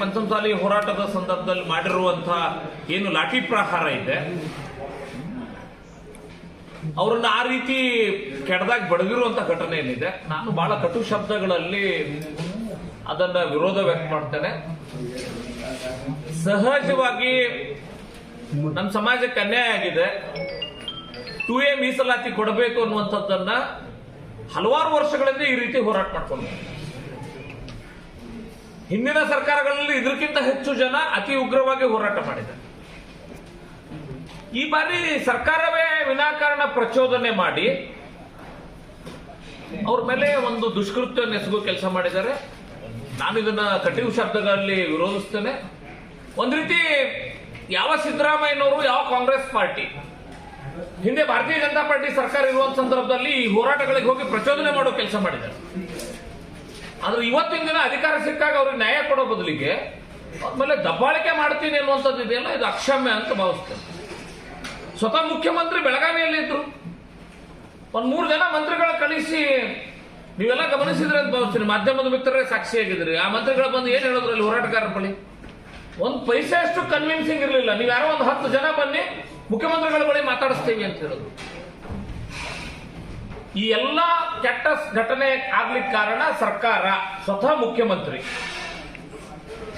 ಪಂಚಮಸಾಲಿ ಹೋರಾಟದ ಸಂದರ್ಭದಲ್ಲಿ ಮಾಡಿರುವಂತಹ ಏನು ಲಾಠಿ ಪ್ರಹಾರ ಇದೆ, ಅವರನ್ನ ಆ ರೀತಿ ಕೆಡದಾಗಿ ಬಡದಿರುವಂತ ಘಟನೆ ಏನಿದೆ, ನಾನು ಬಹಳ ಕಟು ಶಬ್ದಗಳಲ್ಲಿ ಅದನ್ನ ವಿರೋಧ ವ್ಯಕ್ತ ಮಾಡ್ತೇನೆ ಸಹಜವಾಗಿ ನಮ್ಮ ಸಮಾಜಕ್ಕೆ ಅನ್ಯಾಯ ಆಗಿದೆ ಟು ಎ ಮೀಸಲಾತಿ ಕೊಡಬೇಕು ಅನ್ನುವಂಥದ್ದನ್ನ ಹಲವಾರು ವರ್ಷಗಳಿಂದ ಈ ರೀತಿ ಹೋರಾಟ ಮಾಡ್ಕೊಂಡು. ಹಿಂದಿನ ಸರ್ಕಾರಗಳಲ್ಲಿ ಇದಕ್ಕಿಂತ ಹೆಚ್ಚು ಜನ ಅತಿ ಉಗ್ರವಾಗಿ ಹೋರಾಟ ಮಾಡಿದ್ದಾರೆ. ಈ ಬಾರಿ ಸರ್ಕಾರವೇ ವಿನಾಕಾರಣ ಪ್ರಚೋದನೆ ಮಾಡಿ, ಅವ್ರ ಮೇಲೆ ಒಂದು ದುಷ್ಕೃತ್ಯ ನೆಸಗೋ ಕೆಲಸ ಮಾಡಿದ್ದಾರೆ. ನಾನು ಇದನ್ನ ಕಟಿವು ಶಬ್ದಗಳಲ್ಲಿ ವಿರೋಧಿಸ್ತೇನೆ. ಒಂದ್ ರೀತಿ ಯಾವ ಸಿದ್ದರಾಮಯ್ಯನವರು, ಯಾವ ಕಾಂಗ್ರೆಸ್ ಪಾರ್ಟಿ, ಹಿಂದೆ ಭಾರತೀಯ ಜನತಾ ಪಾರ್ಟಿ ಸರ್ಕಾರ ಇರುವಂತ ಸಂದರ್ಭದಲ್ಲಿ ಈ ಹೋರಾಟಗಳಿಗೆ ಹೋಗಿ ಪ್ರಚೋದನೆ ಮಾಡೋ ಕೆಲಸ ಮಾಡಿದ್ದಾರೆ. ಆದ್ರೆ ಇವತ್ತಿನ ದಿನ ಅಧಿಕಾರ ಸಿಕ್ಕಾಗ ಅವ್ರಿಗೆ ನ್ಯಾಯ ಕೊಡೋ ಬದಲಿಗೆ ಆಮೇಲೆ ದಬ್ಬಾಳಿಕೆ ಮಾಡ್ತೀನಿ ಅನ್ನುವಂಥದ್ದು ಇದೆಯಲ್ಲ, ಇದು ಅಕ್ಷಮ್ಯ ಅಂತ ಭಾವಿಸ್ತೇನೆ. ಸ್ವತಃ ಮುಖ್ಯಮಂತ್ರಿ ಬೆಳಗಾವಿಯಲ್ಲಿ ಇದ್ರು. ಒಂದ್ ಮೂರು ಜನ ಮಂತ್ರಿಗಳ ಕಳಿಸಿ ನೀವೆಲ್ಲ ಗಮನಿಸಿದ್ರೆ ಅಂತ ಭಾವಿಸ್ತೀನಿ. ಮಾಧ್ಯಮದ ಮಿತ್ರರೇ ಸಾಕ್ಷಿಯಾಗಿದ್ರಿ ಆ ಮಂತ್ರಿಗಳು ಬಂದು ಏನ್ ಹೇಳಿದ್ರು ಅಲ್ಲಿ ಹೋರಾಟಗಾರರ ಬಳಿ? ಒಂದ್ ಪೈಸೆ ಅಷ್ಟು ಕನ್ವಿನ್ಸಿಂಗ್ ಇರಲಿಲ್ಲ. ನೀವು ಯಾರೋ ಒಂದು ಹತ್ತು ಜನ ಬನ್ನಿ, ಮುಖ್ಯಮಂತ್ರಿಗಳ ಬಳಿ ಮಾತಾಡಿಸ್ತೀವಿ ಅಂತ ಹೇಳಿದ್ರು. ಈ ಎಲ್ಲ ಕೆಟ್ಟ ಘಟನೆ ಆಗ್ಲಿಕ್ಕೆ ಕಾರಣ ಸರ್ಕಾರ, ಸ್ವತಃ ಮುಖ್ಯಮಂತ್ರಿ.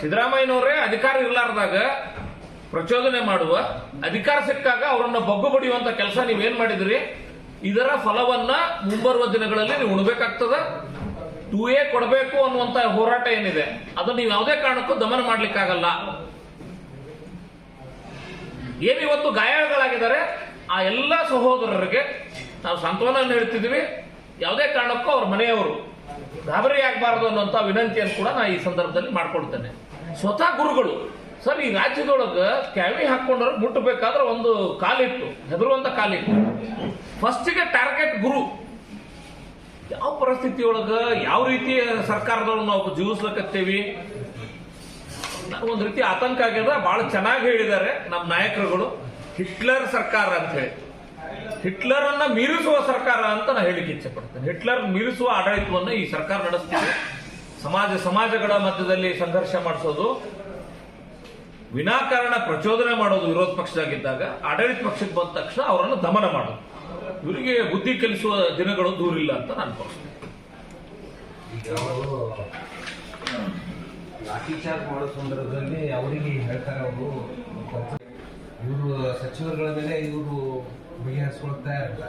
ಸಿದ್ದರಾಮಯ್ಯನವರೇ ಅಧಿಕಾರ ಇರಲಾರ್ದಾಗ ಪ್ರಚೋದನೆ ಮಾಡುವ, ಅಧಿಕಾರ ಸಿಕ್ಕಾಗ ಅವರನ್ನ ಬಗ್ಗು ಬಡಿಯುವಂತ ಕೆಲಸ ನೀವೇನ್ ಮಾಡಿದ್ರಿ? ಇದರ ಫಲವನ್ನ ಮುಂಬರುವ ದಿನಗಳಲ್ಲಿ ನೀವು ಉಣಬೇಕಾಗ್ತದ? ಟೂ ಎ ಕೊಡಬೇಕು ಅನ್ನುವಂತ ಹೋರಾಟ ಏನಿದೆ? ಅದು ನೀವು ಯಾವುದೇ ಕಾರಣಕ್ಕೂ ದಮನ ಮಾಡ್ಲಿಕ್ಕಾಗಲ್ಲ. ಏನು ಇವತ್ತು ಗಾಯಾಳುಗಳಾಗಿದ್ದಾರೆ, ಆ ಎಲ್ಲ ಸಹೋದರರಿಗೆ ನಾವು ಸಾಂತ್ವನ ಹೇಳ್ತಿದ್ವಿ. ಯಾವುದೇ ಕಾರಣಕ್ಕೂ ಅವ್ರ ಮನೆಯವರು ಗಾಬರಿ ಆಗಬಾರದು ಅನ್ನೋಂಥ ವಿನಂತಿಯನ್ನು ಕೂಡ ನಾ ಈ ಸಂದರ್ಭದಲ್ಲಿ ಮಾಡ್ಕೊಳ್ತೇನೆ. ಸ್ವತಃ ಗುರುಗಳು, ಸರ್, ಈ ರಾಜ್ಯದೊಳಗೆ ಕ್ಯಾವಿ ಹಾಕೊಂಡ್ರೆ ಮುಟ್ಟಬೇಕಾದ್ರೆ ಒಂದು ಕಾಲಿಟ್ಟು ಹೆದರುವಂಥ ಕಾಲಿಟ್ಟು. ಫಸ್ಟಿಗೆ ಟಾರ್ಗೆಟ್ ಗುರು. ಯಾವ ಪರಿಸ್ಥಿತಿಯೊಳಗೆ, ಯಾವ ರೀತಿ ಸರ್ಕಾರದೊಳಗೆ ನಾವು ಜೀವಿಸ್ಲಕತ್ತೇವಿ? ಒಂದು ರೀತಿ ಆತಂಕ ಆಗ್ಯದ, ಭಾಳ ಚೆನ್ನಾಗಿ ಹೇಳಿದ್ದಾರೆ ನಮ್ಮ ನಾಯಕರುಗಳು. ಹಿಟ್ಲರ್ ಸರ್ಕಾರ ಅಂತ ಹೇಳಿ. ಹಿಟ್ಲರ್ ಅನ್ನ ಮೀರಿಸುವ ಸರ್ಕಾರ ಅಂತ ನಾನು ಹೇಳಿಕ್ಕೆ ಇಚ್ಛೆ ಪಡ್ತೇನೆ. ಹಿಟ್ಲರ್ ಮೀರಿಸುವ ಆಡಳಿತವನ್ನು ಈ ಸರ್ಕಾರ ನಡೆಸ್ತಿದೆ. ಸಮಾಜ, ಸಮಾಜಗಳ ಮಧ್ಯದಲ್ಲಿ ಸಂಘರ್ಷ ಮಾಡಿಸೋದು, ವಿನಾಕಾರಣ ಪ್ರಚೋದನೆ ಮಾಡೋದು ವಿರೋಧ ಪಕ್ಷದಾಗಿದ್ದಾಗ ಆಡಳಿತ ಪಕ್ಷಕ್ಕೆ ಬಂದ ತಕ್ಷಣ ಅವರನ್ನು ದಮನ ಮಾಡೋದು. ಇವರಿಗೆ ಬುದ್ಧಿ ಕಲಿಸುವ ದಿನಗಳು ದೂರಿಲ್ಲ ಅಂತ ನಾನು ಭಾವಿಸ್ತೇನೆ ಅವರು ಮಾಡೋ ಸಂದರ್ಭದಲ್ಲಿ ಅವರಿಗೆ ಹೇಳ್ತಾರೆ ಅವರು. ಇವರು ಸಚಿವರುಗಳ ಮೇಲೆ ಇವರು ಬಗೆಹರಿಸ್ಕೊಳ್ಳೋಕೆ ತಯಾರಿಲ್ಲ.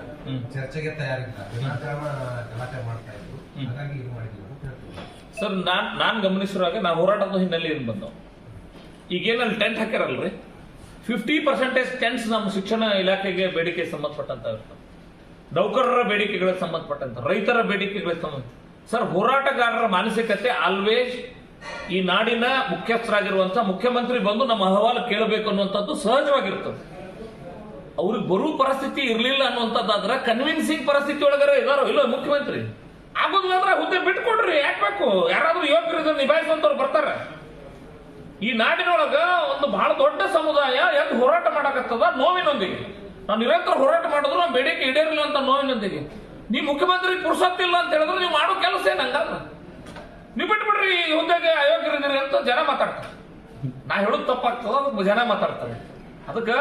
ಚರ್ಚೆಗೆ ತಯಾರಿಲ್ಲ ವಿನಾಕಾರಣ ಗಲಾಟೆ ಮಾಡ್ತಾ ಇದ್ರು. ಹಾಗಾಗಿ ಇದು ಮಾಡಿದ್ರು ಅಂತ ಹೇಳ್ತಾರೆ. ಸರ್ ನಾನ್ ನಾನ್ ಗಮನಿಸಿರುವಾಗ ನಾ ಹೋರಾಟದ ಹಿನ್ನೆಲೆ ಏನು ಬಂದವು ಈಗೇನಲ್ಲಿ ಟೆಂಟ್ ಹಾಕ್ಯಾರಲ್ರಿ? ಫಿಫ್ಟಿ ಪರ್ಸೆಂಟೇಜ್ ಟೆಂಟ್ಸ್ ನಮ್ಮ ಶಿಕ್ಷಣ ಇಲಾಖೆಗೆ ಬೇಡಿಕೆ ಸಂಬಂಧಪಟ್ಟಂತ ಇರ್ತವೆ. ನೌಕರರ ಬೇಡಿಕೆಗಳಿಗೆ ಸಂಬಂಧಪಟ್ಟಂತ ರೈತರ ಬೇಡಿಕೆಗಳಿಗೆ ಸಂಬಂಧ ಸರ್ ಹೋರಾಟಗಾರರ ಮಾನಸಿಕತೆ ಆಲ್ವೇಸ್ ಈ ನಾಡಿನ ಮುಖ್ಯಸ್ಥರಾಗಿರುವಂತ ಮುಖ್ಯಮಂತ್ರಿ ಬಂದು ನಮ್ಮ ಅಹವಾಲು ಕೇಳಬೇಕು ಅನ್ನುವಂಥದ್ದು ಸಹಜವಾಗಿರ್ತದೆ. ಅವ್ರಿಗೆ ಬರುವ ಪರಿಸ್ಥಿತಿ ಇರಲಿಲ್ಲ ಅನ್ನುವಂಥದ್ದಾದ್ರೆ ಕನ್ವಿನ್ಸಿಂಗ್ ಪರಿಸ್ಥಿತಿ ಒಳಗಾರ ಇದಾರೋ? ಇಲ್ಲೋ ಮುಖ್ಯಮಂತ್ರಿ. ಆಗೋದಿಲ್ಲ ಅಂದ್ರೆ ಹುದ್ದೆ ಬಿಟ್ಕೊಡ್ರಿ, ಯಾಕೆ ಬೇಕು? ಯಾರಾದ್ರೂ ಇದನ್ನ ನಿಭಾಯಿಸುವಂತವ್ರು ಬರ್ತಾರೆ. ಈ ನಾಡಿನೊಳಗ ಒಂದು ಬಹಳ ದೊಡ್ಡ ಸಮುದಾಯ ಎದ್ದು ಹೋರಾಟ ಮಾಡಕತ್ತದ ನೋವಿನೊಂದಿಗೆ. ನಾವು ನಿರಂತರ ಹೋರಾಟ ಮಾಡಿದ್ರು ನಾವು ಬೇಡಿಕೆ ಈಡೇರಿಲ್ಲ ಅಂತ ನೋವಿನೊಂದಿಗೆ. ನೀವು ಮುಖ್ಯಮಂತ್ರಿ ಪುರುಸತ್ತಿಲ್ಲ ಅಂತ ಹೇಳಿದ್ರೆ ನೀವು ಮಾಡೋ ಕೆಲಸ ಏನ್ ನೀವು ಬಿಟ್ಬಿಡ್ರಿ ಈ ಹುದ್ದೆಗೆ ಅಯೋಗ್ಯರಿದ್ದೀರಿ ಅಂತ ಜನ ಮಾತಾಡ್ತಾರೆ. ನಾ ಹೇಳೋದು ತಪ್ಪಾಗ್ತದ, ಜನ ಮಾತಾಡ್ತಾರೆ. ಅದಕ್ಕೆ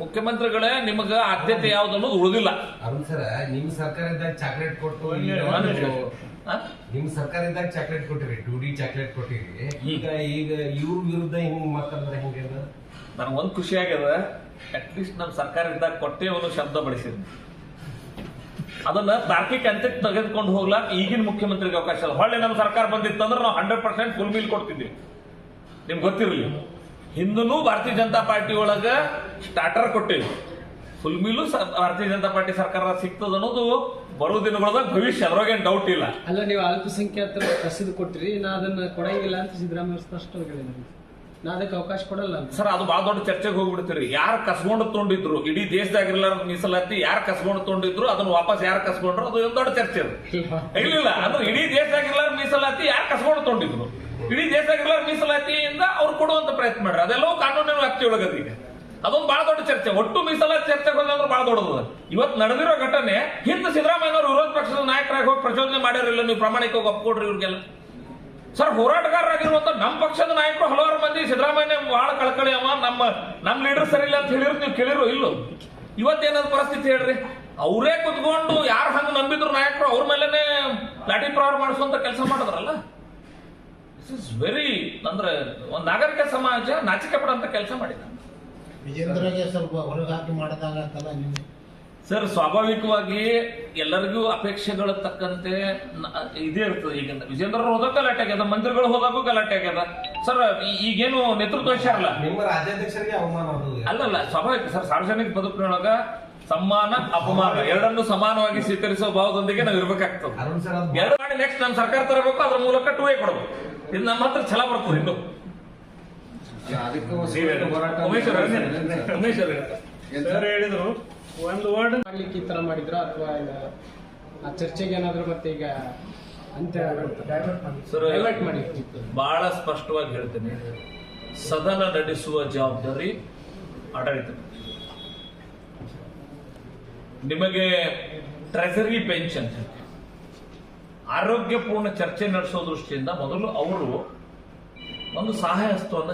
ಮುಖ್ಯಮಂತ್ರಿಗಳೇ ನಿಮಗ ಆದ್ಯತೆ ಯಾವ್ದು ಅನ್ನೋದು ಉಳಿದಿಲ್ಲ. ಅರುಣ್ ಸರ್ ನಿಮ್ ಸರ್ಕಾರ ಇದ್ದಾಗ ಚಾಕ್ಲೇಟ್ ಕೊಟ್ಟು? ನಿಮ್ ಸರ್ಕಾರ ಇದ್ದಾಗ ಚಾಕ್ಲೇಟ್ ಕೊಟ್ಟಿರಿ ಟೂ ಡಿ ಚಾಕ್ಲೇಟ್ ಕೊಟ್ಟಿರಿ. ಈಗ ಈಗ ಇವ್ರ ವಿರುದ್ಧ ಹಿಂಗ್ ಮಾತಾಡಿದ್ರೆ ಹೆಂಗೆ ಅದು? ನನಗೆ ಒಂದು ಖುಷಿ ಆಗ್ಯದ ಅಟ್ಲೀಸ್ಟ್ ನಮ್ಮ ಸರ್ಕಾರ ಇದ್ದಾಗ ಕೊಟ್ಟೆ ಒಂದು ಶಬ್ದ ಬಳಸಿದ್ವಿ ಅದನ್ನ ತಾರ್ಕಿಕ ಅಂತ್ಯಕ್ಕೆ ತೆಗೆದುಕೊಂಡು ಹೋಗ್ಲಾಕ್ ಈಗಿನ ಮುಖ್ಯಮಂತ್ರಿಗೆ ಅವಕಾಶ ಇಲ್ಲ. ಹೊಳ್ಳಿ ನಮ್ಮ ಸರ್ಕಾರ ಬಂದಿತ್ತಂದ್ರೆ ನಾವು ಹಂಡ್ರೆಡ್ ಪರ್ಸೆಂಟ್ ಫುಲ್ ಮೀಲ್ ಕೊಡ್ತಿದ್ವಿ. ನಿಮ್ಗೆ ಗೊತ್ತಿರಲಿ. ಹಿಂದೂ ಭಾರತೀಯ ಜನತಾ ಪಾರ್ಟಿ ಒಳಗ ಸ್ಟಾರ್ಟರ್ ಕೊಟ್ಟಿವಿ full meal Bharatiya Janata party ಸರ್ಕಾರ ಸಿಗ್ತದ ಅನ್ನೋದು ಬರುವ ದಿನಗಳದಾಗ ಭವಿಷ್ಯ ಅದ್ರೊಳಗೇನು ಡೌಟ್ ಇಲ್ಲ. ಅಲ್ಲ ನೀವು ಅಲ್ಪಸಂಖ್ಯಾತರ ಕಸಿದು ಕೊಟ್ಟಿರಿ ನಾ ಅದನ್ನ ಕೊಡಂಗಿಲ್ಲ ಅಂತ ಸಿದ್ದರಾಮಯ್ಯ ಸ್ಪಷ್ಟವಾಗಿ ಹೇಳಿದ್ರು. ನಾ ಅದಕ್ಕೆ ಅವಕಾಶ ಕೊಡಲ್ಲ ಸರ್ ಅದು ಬಹಳ ದೊಡ್ಡ ಚರ್ಚೆಗೆ ಹೋಗ್ಬಿಡ್ತೀರಿ. ಯಾರು ಕಸ್ಕೊಂಡು ತೊಂಡಿದ್ರು? ಇಡೀ ದೇಶದಾಗಿರ್ಲಾರ ಮೀಸಲಾತಿ ಯಾರು ಕಸ್ಕೊಂಡು ತೊಂಡಿದ್ರು? ಅದನ್ನ ವಾಪಸ್ ಯಾರು ಕಸ್ಕೊಂಡ್ರು? ಅದು ಒಂದು ದೊಡ್ಡ ಚರ್ಚೆ ಅದು. ಇಲ್ಲ. ಅಂದ್ರೆ ಇಡೀ ದೇಶದಾಗಿರ್ಲಾರ ಮೀಸಲಾತಿ ಯಾರು ಕಸ್ಕೊಂಡು ತೊಗೊಂಡಿದ್ರು ಇಡೀ ದೇಶದಾಗಿರ್ಲಾರ ಮೀಸಲಾತಿಯಿಂದ ಅವ್ರು ಕೊಡುವಂತ ಪ್ರಯತ್ನ ಮಾಡ್ರಿ. ಅದೆಲ್ಲವೂ ಕಾನೂನಿನ ವ್ಯಾಪ್ತಿ ಒಳಗದ ಈಗ ಅದೊಂದು ಬಹಳ ದೊಡ್ಡ ಚರ್ಚೆ. ಒಟ್ಟು ಮೀಸಲಾತಿ ಚರ್ಚೆ ಬಂದ್ರೆ ಬಹಳ ದೊಡ್ಡದು. ಇವತ್ತು ನಡೆದಿರೋ ಘಟನೆ, ಹಿಂದೆ ಸಿದ್ದರಾಮಯ್ಯನವರು ವಿರೋಧ ಪಕ್ಷದ ನಾಯಕರಾಗಿ ಹೋಗಿ ಪ್ರಚೋದನೆ ಮಾಡಿರಲಿಲ್ಲ ನೀವು ಪ್ರಾಮಾಣಿಕವಾಗಿ ಒಪ್ಕೊಡ್ರಿ ಇವ್ರಿಗೆಲ್ಲ. ಸರ್, ಹೋರಾಟಗಾರರಾಗಿರುವಂತ ನಮ್ಮ ಪಕ್ಷದ ನಾಯಕರು ಹಲವಾರು ಮಂದಿ ಸಿದ್ದರಾಮಯ್ಯ ಬಹಳ ಕಳಕಳಿ ಅವ, ನಮ್ಮ ನಮ್ಮ ಲೀಡರ್ ಸರಿ ಇಲ್ಲ ಅಂತ ಹೇಳಿರು ನೀವು ಕೇಳಿರೋ ಇಲ್ಲೋ? ಇವತ್ತೇನದ ಪರಿಸ್ಥಿತಿ ಹೇಳ್ರಿ? ಅವರೇ ಕುತ್ಕೊಂಡು ಯಾರು ಹಂಗ ನಂಬಿದ್ರು ನಾಯಕರು ಅವ್ರ ಮೇಲೆನೆ ಲಾಠಿ ಪ್ರಹಾರ ಮಾಡಿಸುವಂತ ಕೆಲಸ ಮಾಡಿದ್ರಲ್ಲ? ಇಸ್ ವೆರಿ ಅಂದ್ರೆ ಒಂದು ನಾಗರಿಕ ಸಮಾಜ ನಾಚಿಕೆ ಪಡಂತ ಕೆಲಸ ಮಾಡಿದ ವಿಜೇಂದ್ರಗೆ ಸ್ವಲ್ಪ ಮಾಡದಾಗತ್ತಲ್ಲ ನೀವು? ಸರ್ ಸ್ವಾಭಾವಿಕವಾಗಿ ಎಲ್ಲರಿಗೂ ಅಪೇಕ್ಷೆಗಳ ತಕ್ಕಂತೆ ಇದೇ ಇರ್ತದೆ. ಈಗ ವಿಜೇಂದ್ರ ಹೋದಾಗ ಗಲಾಟೆ ಆಗ್ಯದ ಮಂತ್ರಿಗಳು ಹೋದಾಗೂ ಗಲಾಟೆ ಆಗ್ಯದ. ಸರ್ ಈಗೇನು ನೇತೃತ್ವ ವಹಿಸ್ಯಾರಲ್ಲ ನಿಮ್ಮ ರಾಜ್ಯಾಧ್ಯಕ್ಷರಿಗೆ ಅವಮಾನ ಅಲ್ಲಲ್ಲ ಸ್ವಾಭಾವಿಕ ಸರ್ ಸಾರ್ವಜನಿಕ ಬದುಕಿನೊಳಗ ಸಮ್ಮಾನ ಅಪಮಾನ ಎರಡನ್ನು ಸಮಾನವಾಗಿ ಸ್ವೀಕರಿಸುವ ಭಾವದೊಂದಿಗೆ ನಾವು ಇರ್ಬೇಕಾಗ್ತದೆ ಅರುಣ್ ಸರ್ ಅದು ಎರಡು ಮಾಡಿ ನೆಕ್ಸ್ಟ್ ನಮ್ಮ ಸರ್ಕಾರ ತರಬೇಕು ಅದ್ರ ಮೂಲಕ ಟೂ ಎ ಕೊಡಬೇಕು. ಇದು ನಮ್ಮ ಹತ್ರ ಛಲ ಬರ್ತದೆ ಇನ್ನು. ಸರ್ ಹೇಳಿದ್ರು ಒಂದು ವರ್ಡ್ ಮಾಡ್ಲಿಕ್ಕೆ ಈ ತರ ಮಾಡಿದ್ರ ಅಥವಾ ಆ ಚರ್ಚೆಗೆ ಏನಾದ್ರು ಮತ್ತೆ ಈಗ ಅಂತ್ಯ ಸರ್ ಡೈವರ್ಟ್ ಮಾಡಿ ಬಹಳ ಸ್ಪಷ್ಟವಾಗಿ ಹೇಳ್ತೇನೆ. ಸದನ ನಡೆಸುವ ಜವಾಬ್ದಾರಿ ಆಡಳಿತ. ನಿಮಗೆ ಟ್ರೆಸರಿ ಪೆನ್ಷನ್ ಅಂತ ಆರೋಗ್ಯಪೂರ್ಣ ಚರ್ಚೆ ನಡೆಸೋ ದೃಷ್ಟಿಯಿಂದ ಮೊದಲು ಅವರು ಒಂದು ಸಹಾಯ ಹಸ್ತವನ್ನ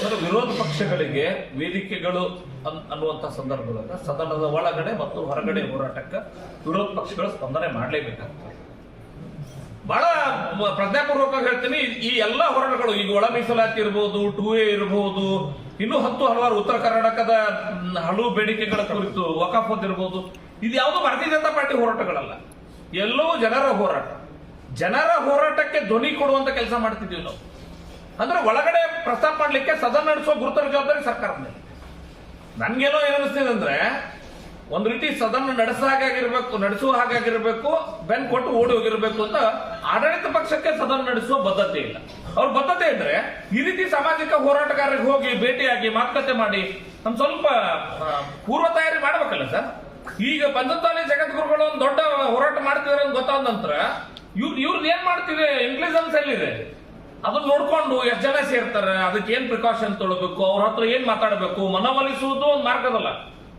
ಸರ್, ವಿರೋಧ ಪಕ್ಷಗಳಿಗೆ ವೇದಿಕೆಗಳು ಅನ್ನುವಂತ ಸಂದರ್ಭದಾಗ ಸದನದ ಒಳಗಡೆ ಮತ್ತು ಹೊರಗಡೆ ಹೋರಾಟಕ್ಕೆ ವಿರೋಧ ಪಕ್ಷಗಳು ಸ್ಪಂದನೆ ಮಾಡಲೇಬೇಕಾಗ್ತದೆ. ಬಹಳ ಪ್ರಜ್ಞಾಪೂರ್ವಕವಾಗಿ ಹೇಳ್ತೀನಿ, ಈ ಎಲ್ಲ ಹೋರಾಟಗಳು ಈಗ ಒಳ ಮೀಸಲಾತಿ ಇರಬಹುದು ಟೂ ಎ ಇರಬಹುದು ಇನ್ನೂ ಹತ್ತು ಹಲವಾರು ಉತ್ತರ ಕರ್ನಾಟಕದ ಹಳು ಬೇಡಿಕೆಗಳ ಕುರಿತು ವಕಾಫತ್ ಇರಬಹುದು ಇದು ಯಾವುದು ಭಾರತೀಯ ಜನತಾ ಪಾರ್ಟಿ ಹೋರಾಟಗಳಲ್ಲ. ಎಲ್ಲವೂ ಜನರ ಹೋರಾಟ. ಜನರ ಹೋರಾಟಕ್ಕೆ ಧ್ವನಿ ಕೊಡುವಂತ ಕೆಲಸ ಮಾಡ್ತಿದ್ದೀವಿ ನಾವು. ಅಂದ್ರೆ ಒಳಗಡೆ ಪ್ರಸ್ತಾಪ ಮಾಡಲಿಕ್ಕೆ ಸದನ ನಡೆಸುವ ಗುರುತರ ಜವಾಬ್ದಾರಿ ಸರ್ಕಾರದ ಮೇಲೆ. ನನ್ಗೇನೋ ಏನಿಸ್ತಿದೆ ಅಂದ್ರೆ, ಒಂದ್ ರೀತಿ ಸದನ ನಡೆಸ ಹಾಗಾಗಿರ್ಬೇಕು, ನಡೆಸುವ ಹಾಗಾಗಿರ್ಬೇಕು, ಬೆನ್ ಕೊಟ್ಟು ಓಡಿ ಹೋಗಿರ್ಬೇಕು ಅಂತ ಆಡಳಿತ ಪಕ್ಷಕ್ಕೆ ಸದನ ನಡೆಸುವ ಬದ್ಧತೆ ಇಲ್ಲ. ಅವ್ರ ಬದ್ಧತೆ ಅಂದ್ರೆ, ಈ ರೀತಿ ಸಾಮಾಜಿಕ ಹೋರಾಟಗಾರರಿಗೆ ಹೋಗಿ ಭೇಟಿಯಾಗಿ ಮಾತುಕತೆ ಮಾಡಿ, ನಮ್ ಸ್ವಲ್ಪ ಪೂರ್ವ ತಯಾರಿ ಮಾಡ್ಬೇಕಲ್ಲ ಸರ್? ಈಗ ಬಂದತ್ತಾನೆ ಜಗದ್ಗುರುಗಳು ಒಂದು ದೊಡ್ಡ ಹೋರಾಟ ಮಾಡ್ತಿದಾರೆ ಅಂತ ಗೊತ್ತಾದ ನಂತರ ಇವ್ರು ಇವ್ರದ್ದು ಏನ್ ಮಾಡ್ತಿದೆ ಇಂಟೆಲಿಜೆನ್ಸ್ ಎಲ್ಲಿದೆ ಅದನ್ನ ನೋಡ್ಕೊಂಡು ಎಷ್ಟು ಜನ ಸೇರ್ತಾರೆ? ಅದಕ್ಕೆ ಏನ್ ಪ್ರಿಕಾಷನ್ ತೊಳಬೇಕು ಅವ್ರ ಹತ್ರ ಏನ್ ಮಾತಾಡಬೇಕು? ಮನವೊಲಿಸುವುದು ಒಂದು ಮಾರ್ಗದಲ್ಲ.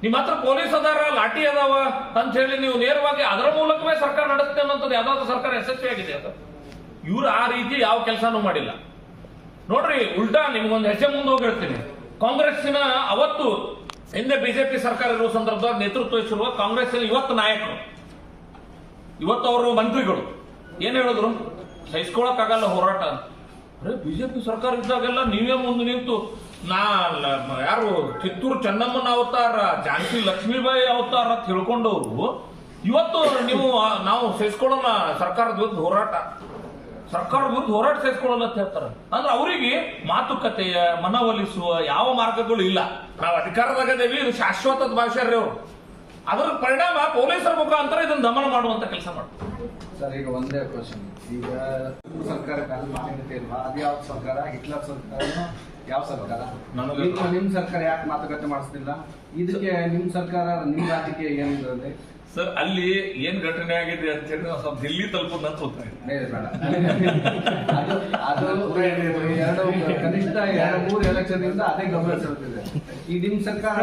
ನಿಮ್ಮ ಹತ್ರ ಪೊಲೀಸ್ ಅದಾರ, ಲಾಠಿ ಅದಾವ ಅಂತ ಹೇಳಿ ನೀವು ನೇರವಾಗಿ ಅದರ ಮೂಲಕವೇ ಸರ್ಕಾರ ನಡೆಸುತ್ತೆ ಅನ್ನೋಂಥದ್ದು ಯಾವ್ದಾದ್ರು ಸರ್ಕಾರ ಯಶಸ್ವಿಯಾಗಿದೆ ಅದು. ಇವ್ರು ಆ ರೀತಿ ಯಾವ ಕೆಲಸನೂ ಮಾಡಿಲ್ಲ. ನೋಡ್ರಿ, ಉಲ್ಟಾ ನಿಮ್ಗೊಂದು ಹೆಜ್ಜೆ ಮುಂದೆ ಹೋಗಿರ್ತೀನಿ. ಕಾಂಗ್ರೆಸ್ಸಿನ ಅವತ್ತು ಹಿಂದೆ ಬಿಜೆಪಿ ಸರ್ಕಾರ ಇರುವ ಸಂದರ್ಭದಲ್ಲಿ ನೇತೃತ್ವ ವಹಿಸಿರುವ ಅಲ್ಲಿ ಇವತ್ತು ನಾಯಕರು. ಇವತ್ತು ಅವರು ಮಂತ್ರಿಗಳು. ಏನ್ ಹೇಳಿದ್ರು? ಸಹಿಸ್ಕೊಳಕ್ಕಾಗಲ್ಲ ಹೋರಾಟ ಅರೆ, ಬಿಜೆಪಿ ಸರ್ಕಾರ ಇದ್ದಾಗೆಲ್ಲ ನೀವೇ ಮುಂದೆ ನಿಂತು, ನಾ ಯಾರು, ಕಿತ್ತೂರು ಚೆನ್ನಮ್ಮನ ಅವತಾರ ಜಾನಕಿ ಲಕ್ಷ್ಮೀಬಾಯಿ ಅವತಾರ ಅಂತ ತಿಳ್ಕೊಂಡವ್ರು. ಇವತ್ತು ನೀವು ನಾವು ಸಹಿಸ್ಕೊಳ್ಳೋಣ ಸರ್ಕಾರದ ವಿರುದ್ಧ ಹೋರಾಟ. ಸರ್ಕಾರದ ವಿರುದ್ಧ ಹೋರಾಟ ಸೇರಿಸ್ಕೊಳ್ಳಲ್ಲ ಅಂತ ಹೇಳ್ತಾರೆ. ಅಂದ್ರೆ ಅವರಿಗೆ ಮಾತುಕತೆಯ ಮನವೊಲಿಸುವ ಯಾವ ಮಾರ್ಗಗಳು ಇಲ್ಲ. ನಾವು ಅಧಿಕಾರದಾಗದೇವಿ ಇದು ಶಾಶ್ವತದ ಭಾಷೆ ಅವರು. ಅದರ ಪರಿಣಾಮ ಪೊಲೀಸರ ಮುಖಾಂತರ ಇದನ್ನ ದಮನ ಮಾಡುವಂತ ಕೆಲಸ ಮಾಡ್ತಾರೆ. ಸರ್ ಈಗ ಒಂದೇ ಕ್ವಶನ್ ಈಗ ಸರ್ಕಾರ ಕಾಲ ಮಾನ್ಯತೆ ಇಲ್ವಾ ಅದು ಯಾವ ಸರ್ಕಾರ? ಹಿಟ್ಲರ್ ಸರ್ಕಾರ? ಯಾವ ಸರ್ಕಾರ? ನನಗೆ- ನಿಮ್ಮ ನಿಮ್ ಸರ್ಕಾರ ಯಾಕೆ ಮಾತುಕತೆ ಮಾಡಿಸ್ತಿಲ್ಲ? ಇದಕ್ಕೆ ನಿಮ್ಮ ಸರ್ಕಾರ ನಿಮ್ ರಾಜಕೀಯ ಏನಿದೆ ಸರ್ ಅಲ್ಲಿ ಏನ್ ಘಟನೆ ಆಗಿದೆ ಅಂತ ಹೇಳಿ ನಾವು ಸ್ವಲ್ಪ ದಿಲ್ಲಿ ತಲುಪುದಂತ ಅಂತ ಅದು ಅದು ಎರಡು ಕನಿಷ್ಠ ಎರಡು ಮೂರು ಎಲೆಕ್ಷನ್ ಇಂದ ಅದೇ ಗಮನ ಸೆಳೆದಿದೆ. ಈ ನಿಮ್ ಸರ್ಕಾರ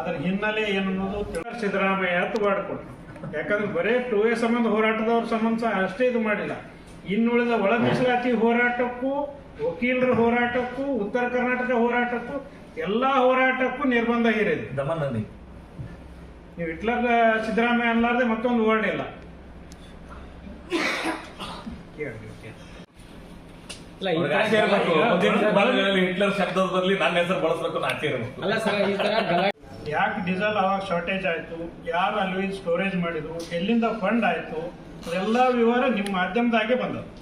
ಅದರ ಹಿನ್ನೆಲೆ ಏನನ್ನೋದು ಸಿದ್ದರಾಮಯ್ಯ ಅಂತ ಮಾಡಿಕೊಟ್ರು ಯಾಕಂದ್ರೆ ಬರೇ ಟೂ ಎ ಸಂಬಂಧ ಹೋರಾಟದವ್ರ ಸಂಬಂಧ ಅಷ್ಟೇ ಇದು ಮಾಡಿಲ್ಲ. ಇನ್ನುಳಿದ ಒಳ ಮೀಸಲಾತಿ ಹೋರಾಟಕ್ಕೂ ವಕೀಲರ ಹೋರಾಟಕ್ಕೂ ಉತ್ತರ ಕರ್ನಾಟಕ ಹೋರಾಟಕ್ಕೂ ಎಲ್ಲಾ ಹೋರಾಟಕ್ಕೂ ನಿರ್ಬಂಧ ಹೇರಿದೆ. ದಮನ ನೀವು ಹಿಟ್ಲರ್ ಸಿದ್ದರಾಮಯ್ಯ ಅನ್ಲಾರ್ದೆ ಮತ್ತೊಂದು ವರ್ಡ್ ಇಲ್ಲ. ಹಿಟ್ಲರ್ ಶಬ್ದದ ಬದಲಿ ನನ್ನ ಹೆಸರು ಬಳಸಬೇಕು ಅಂತ ಆಸೆ ಇರಬೇಕು. ಅಲ್ಲ ಸರ್ ಈ ತರ ಗಲಾಟೆ ಯಾಕೆ ಡೀಸೆಲ್ ಅವಾಗ ಶಾರ್ಟೇಜ್ ಆಯ್ತು? ಯಾರು ಅಲ್ಲಿ ಸ್ಟೋರೇಜ್ ಮಾಡಿದ್ರು? ಎಲ್ಲಿಂದ ಫಂಡ್ ಆಯ್ತು? ಎಲ್ಲಾ ವಿವರ ನಿಮ್ಮ ಮಾಧ್ಯಮದಾಗೆ ಬಂದದ್ದು.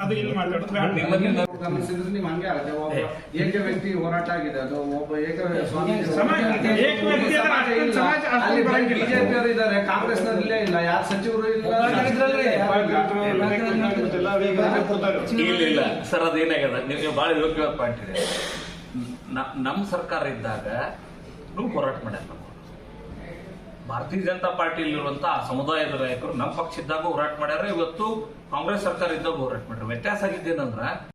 ಅದು ಇಲ್ಲಿ ಮಾತಾಡೋದು ಬೇಡ. ನಿಮ್ಮನ್ನ ಗಮನಿಸಿದ್ರೆ ನೀವು ಹಂಗೆ ಆಗುತ್ತೆ ಒಬ್ಬ ಏಕ ವ್ಯಕ್ತಿ ಹೋರಾಟ ಆಗಿದೆ ಅದು ಒಬ್ಬ ಏಕ ಸ್ವಾಮಿ ಸಮಾಜ- ಏಕ ವ್ಯಕ್ತಿ ಅಂದ್ರೆ ಸಮಾಜ ಅಷ್ಟೊಂದು ಇಲ್ಲ. ಸಮಾಜ ಅಷ್ಟೊಂದು ಅಲ್ಲಿ ಬರೀ ಬರಂಗಿಲ್ಲ. ಬಿಜೆಪಿ ಅವರು ಇದ್ದಾರೆ ಕಾಂಗ್ರೆಸ್ ನಲ್ಲೇ ಇಲ್ಲ ಯಾರು ಸಚಿವರು ಇಲ್ಲ? ಸರ್ ಅದೇನಾಗ್ಯದ ನೀವು ಬಹಳ ಯೋಗ್ಯವಾದ ಪಾಯಿಂಟ್ ಇದೆ. ನಮ್ಮ ಸರ್ಕಾರ ಇದ್ದಾಗ ನಾವು ಹೋರಾಟ ಮಾಡ್ಯಾರ ನಾವು ಭಾರತೀಯ ಜನತಾ ಪಾರ್ಟಿಯಲ್ಲಿರುವಂತಹ ಸಮುದಾಯದ ನಾಯಕರು ನಮ್ಮ ಪಕ್ಷ ಇದ್ದಾಗ ಹೋರಾಟ ಮಾಡ್ಯಾರ. ಇವತ್ತು ಕಾಂಗ್ರೆಸ್ ಸರ್ಕಾರ ಇದ್ದಾಗ ಹೋರಾಟ ಮಾಡ್ರಿ. ವ್ಯತ್ಯಾಸ ಆಗಿದ್ದೇನಂದ್ರ